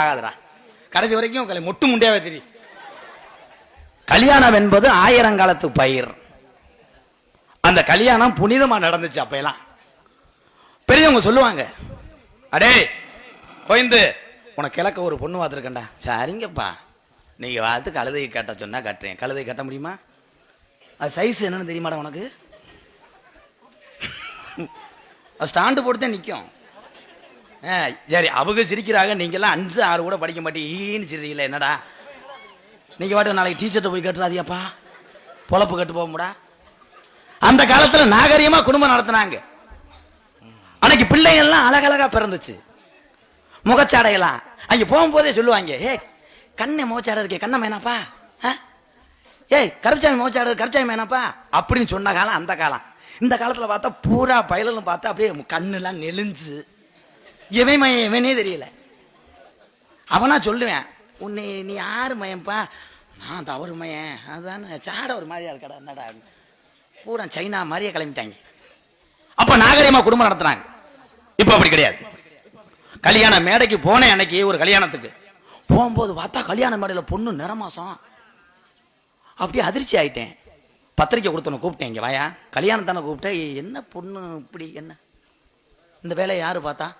ஆகாதுடா கடைசி வரைக்கும் கலை மொட்டு முண்டியாவே தெரியும். கல்யாணம் என்பது ஆயிரங்காலத்து பயிர். அந்த கல்யாணம் புனிதமா நடந்துச்சு அப்பெல்லாம் பெரியவங்க சொல்லுவாங்க அடே கோயந்து உனக்கு கிழக்க ஒரு பொண்ணு பார்த்துருக்கண்டா சரிங்கப்பா. நீங்க பார்த்து கழுதை கட்ட சொன்னா கட்டுறேன். கழுதை கட்ட முடியுமா? அது சைஸ் என்னன்னு தெரியுமாடா உனக்கு? அது ஸ்டாண்டு போட்டு தான் நிற்கும் சரி அவங்க சிரிக்கிறாங்க நீங்கெல்லாம் அஞ்சு ஆறு கூட படிக்க மாட்டீங்க. ஈன்னு என்னடா? நீங்கள் பாட்டு நாளைக்கு டீச்சர்கிட்ட போய் கட்டுறாதியாப்பா பொழப்பு கட்டு போகும்டா. அந்த காலத்தில் நாகரிகமாக குடும்பம் நடத்தினாங்க. அன்னைக்கு பிள்ளைங்கள்லாம் அழகழகாக பிறந்துச்சு. முகச்சாடையெல்லாம். அங்கே போகும்போதே சொல்லுவாங்க ஏய் கண்ணை முகச்சாடை இருக்கே கண்ணை மேனாப்பா. ஆ? ஏய் கருப்சாமி முகச்சாடை இருக்கு, கருப்சாமி மேனாப்பா. அப்படின்னு சொன்ன காலம் அந்த காலம். இந்த காலத்தில் பார்த்தா பூரா பயலும் பார்த்தா அப்படியே கண்ணெல்லாம் நெளிஞ்சு. எவன் மயம் எவனே தெரியல. அவனா சொல்லுவேன் உன்னை நீ யாரு மயம்பா நான் தவறு மயன். அதுதான் சாட ஒரு மாதிரியா இருக்கடா என்னடா? பூரா சைனா மாதிரியே கிளம்பிட்டாங்க. அப்ப நாகரிகமா குடும்பம் நடத்துறாங்க. இப்போ அப்படி கிடையாது. கல்யாண மேடைக்கு போனேன் அன்னைக்கு ஒரு கல்யாணத்துக்கு. போகும்போது பார்த்தா கல்யாண மேடையில் பொண்ணு நிறமாசம். அப்படியே அதிர்ச்சி ஆயிட்டேன். பத்திரிக்கை கொடுத்தவனை கூப்பிட்டேன் இங்கே வாயா கல்யாணம் தானே கூப்பிட்டேன் என்ன பொண்ணு இப்படி என்ன? இந்த வேலையை யாரு பார்த்தா?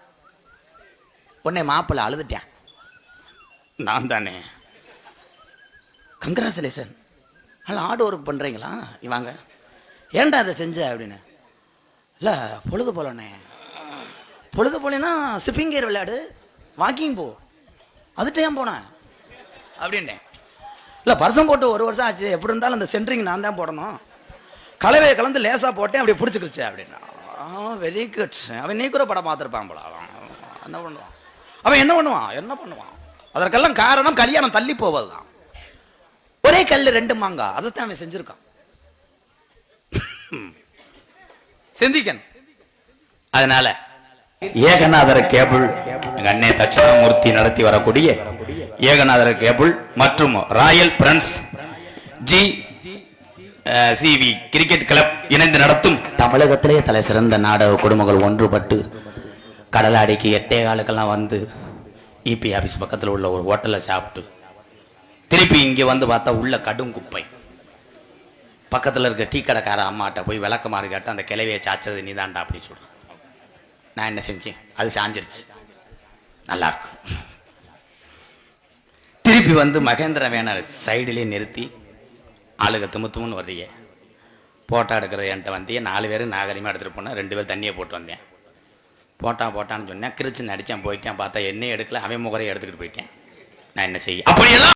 உடனே மாப்பிள்ளை அழுதுட்டேன். நான் தானே. கங்க்ராச்சுலேஷன் நல்லா ஆடு ஒர்க் பண்ணுறீங்களா இவாங்க ஏன்டா அதை செஞ்ச அப்படின்னு? இல்லை பொழுது போலண்ணே. பொழுது போலேன்னா சிப்பிங் கேர் விளையாடு வாக்கிங் போ. அதுட்டு ஏன் போனேன் அப்படின்னேன். இல்லை பர்சம் போட்டு ஒரு வருஷம் ஆச்சு. எப்படி இருந்தாலும் அந்த சென்ட்ரிங் நான் தான் போடணும். கலவையை கலந்து லேசாக போட்டேன் அப்படியே பிடிச்சிக்கிடுச்சு அப்படின்னா. வெரி குட் அவன் நீ கூட படம் பார்த்துருப்பான் போல. என்ன பண்ணுவான்? அவன் என்ன பண்ணுவான்? என்ன பண்ணுவான்? அதற்கெல்லாம் காரணம் கல்யாணம் தள்ளி போவது தான் ஒரே கல் ரெண்டு மாங்கா. அதைத்தான் அவன் செஞ்சிருக்கான். சிந்திக்கன் அதனால ஏகநாதர கேபிள் எங்க அண்ணே தட்சிணாமூர்த்தி நடத்தி வரக்கூடிய ஏகநாதர கேபிள் மற்றும் Royal Prince G CV cricket club இணைந்து நடத்தும் தமிழகத்திலே தலை சிறந்த நாடக குடும்பங்கள் ஒன்றுபட்டு கடலாடிக்கு எட்டே காலுக்கெல்லாம் வந்து இபி ஆஃபீஸ் பக்கத்தில் உள்ள ஒரு ஹோட்டலில் சாப்பிட்டு திருப்பி இங்கே வந்து பார்த்தா உள்ள கடும் குப்பை. பக்கத்தில் இருக்க டீ கடைக்கார அம்மாட்ட போய் விளக்கமாறு கேட்டால் அந்த கிளவியை சாய்ச்சது நீதான்டா அப்படின்னு சொல்கிறேன் நான் என்ன செஞ்சேன்? அது சாஞ்சிருச்சு. நல்லாயிருக்கும் திருப்பி வந்து மகேந்திர வேணர் சைடுலேயே நிறுத்தி ஆளுக துமு துமுன்னு வர்றீங்க. போட்டோ எடுக்கிறது என்கிட்ட வந்தியே நாலு பேரும் நாகரிகமாக எடுத்துகிட்டு போனேன் ரெண்டு பேர் தண்ணியை போட்டு வந்தேன். போட்டா போட்டான்னு சொன்னேன். கிரிச்சு நடித்தேன் போயிட்டேன் பார்த்தா என்னையும் எடுக்கல அவன் முகரையும் எடுத்துக்கிட்டு போயிட்டேன். நான் என்ன செய்ய அப்படியெல்லாம்